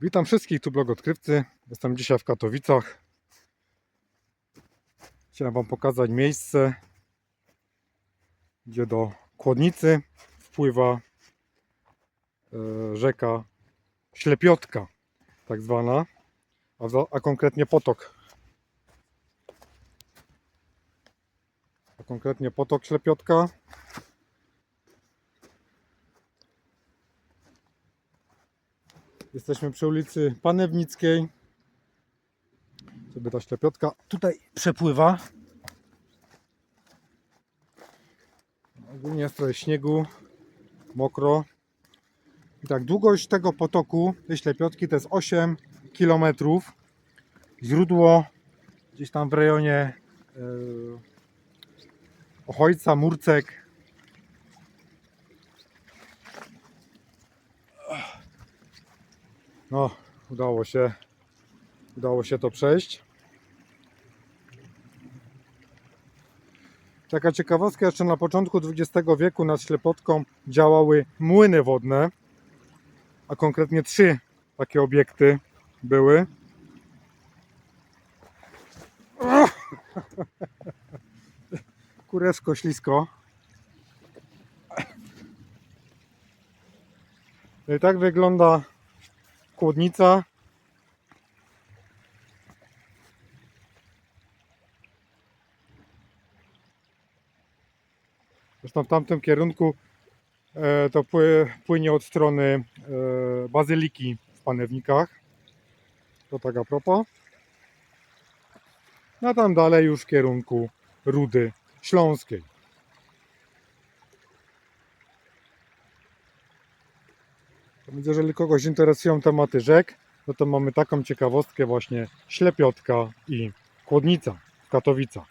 Witam wszystkich tu blogodkrywcy. Jestem dzisiaj w Katowicach. Chciałem Wam pokazać miejsce, gdzie do Kłodnicy wpływa e, rzeka Ślepiotka, tak zwana, a konkretnie potok. A konkretnie potok Ślepiotka. Jesteśmy przy ulicy Panewnickiej. Sobie ta ślepiotka tutaj przepływa. Ogólnie jest trochę śniegu, mokro. I tak, długość tego potoku, tej ślepiotki to jest 8 km. Źródło gdzieś tam w rejonie yy, Ochojca, Murcek. No, udało się, udało się to przejść. Taka ciekawostka, jeszcze na początku XX wieku nad Ślepotką działały młyny wodne, a konkretnie trzy takie obiekty były. Kurewsko ślisko. No I tak wygląda kłodnica. Zresztą w tamtym kierunku e, to pły, płynie od strony e, bazyliki w Panewnikach. To tak a propos. No tam dalej już w kierunku Rudy Śląskiej. Więc jeżeli kogoś interesują tematy rzek, no to mamy taką ciekawostkę właśnie Ślepiotka i Kłodnica w Katowicach.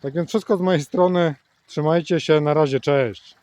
Tak więc wszystko z mojej strony. Trzymajcie się, na razie, cześć.